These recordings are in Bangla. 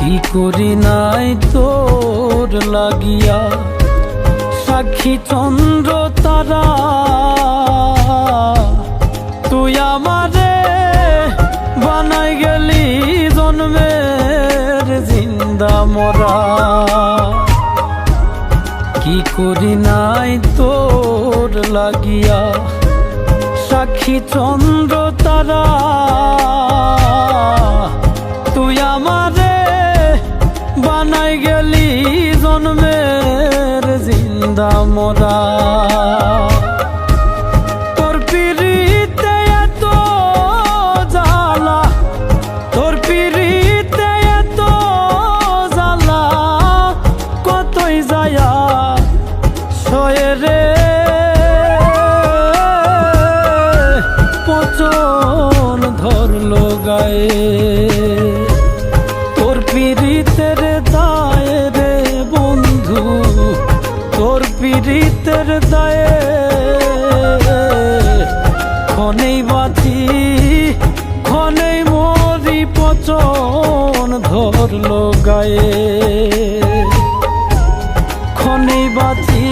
কি করি নাই তোর লাগিয়া? সাক্ষী চন্দ্র তারা, তুই আমারে বানাই গেলি জন্মের জিন্দা মরা। কি করি নাই তোর লাগিয়া? সাক্ষী চন্দ্র তারা, তুই আমারে বানাই গেলি জন্মের জিন্দা মরা। তোর পিড়িতে এত জালা তোর পিড়িতে এত জালা কতই পীড়িতের দায়ে ক্ষণেই বাঁচি ক্ষণেই মরি পচন ধরলো গায়ে। ক্ষণেই বাঁচি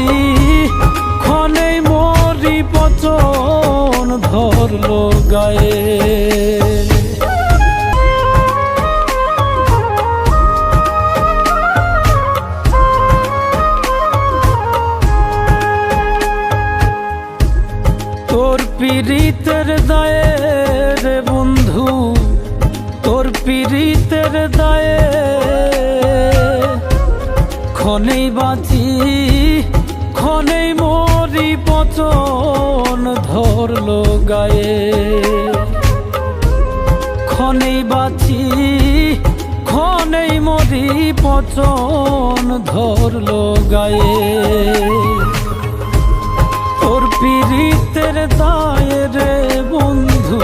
ক্ষণেই মরি পচন ধরলো গায়ে। তোর পীড়িতের দায়ে রে বন্ধু, তোর পীড়িতের দায়ে ক্ষণেই বাঁচি, ক্ষণেই মরি পচন ধরলো গায়ে। ক্ষণেই বাঁচি, ক্ষণেই মরি পচন ধরলো গায়ে। তোর পীড়িতের দায়ে বন্ধু,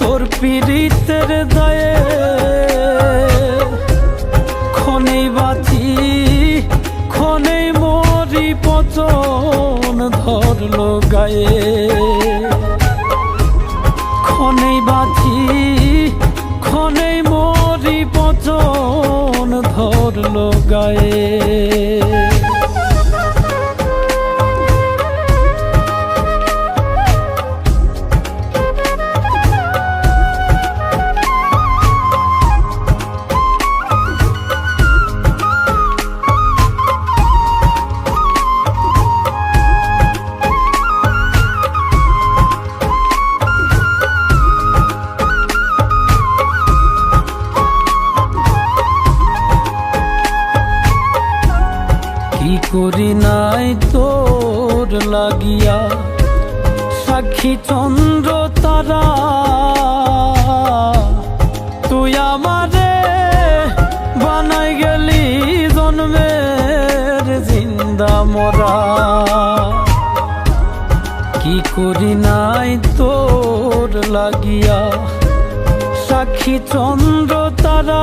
তোর পীড়িতের দায়ে ক্ষণেই বাঁচি ক্ষণেই মরি, পচন ধরলো গায়ে। ক্ষণেই বাঁচি ক্ষণেই মরি, পচন ধরলো গায়ে। কি করি নাই তোর লাগিয়া? সাক্ষী চন্দ্র তারা, তুই আমারে বানাই গেলি জন্মের জিন্দা মরা। কি করি নাই তোর লাগিয়া? সাক্ষী চন্দ্র তারা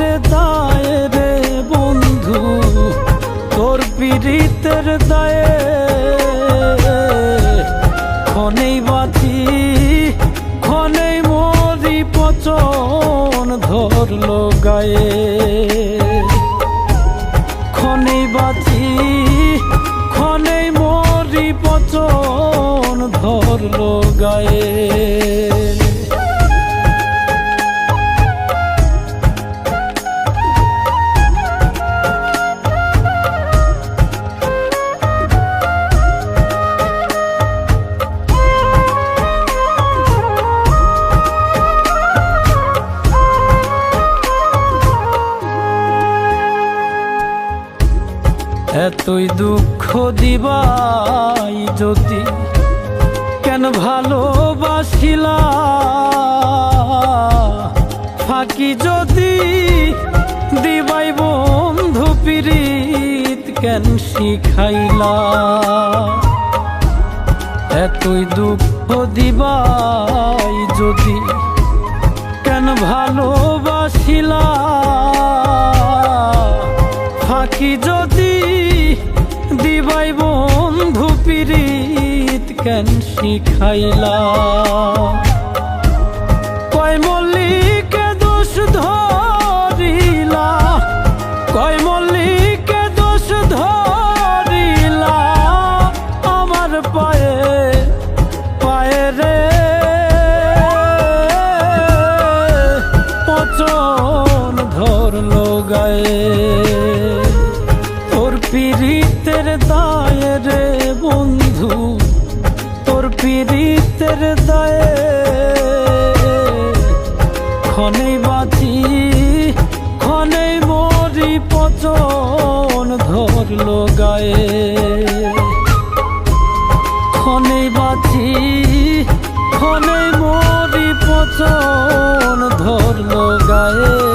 পীড়িতের দায়ে ক্ষণেই বাঁচি ক্ষণেই মরি পচন ধরলো গায়ে। ক্ষণেই বাঁচি ক্ষণেই মরি পচন ধরলো গায়ে। এতই দুঃখ দিবাই যদি কেন ভালোবাসিলা? ফাঁকি যদি দিবাই বন্ধু পিরিত কেন শিখাইলা? এতই দুঃখ দিবাই যদি কেন ভালোবাসিলা? কেন শিখাইলা কয় মল্লিকে দোষ ধরিলা, কয় দোষ ধরিলা, আমার পায়ে পায়ে রে। পচন ধরলো গায়ে তোর পিরিতের দায়ে রে বন্ধু। তোর পিড়িতের দয়ে খনে বাঁচি খনে মরি, পচন ধরল গায়ে। খনে বাঁচি খনে মরি, পচন ধরল গায়ে।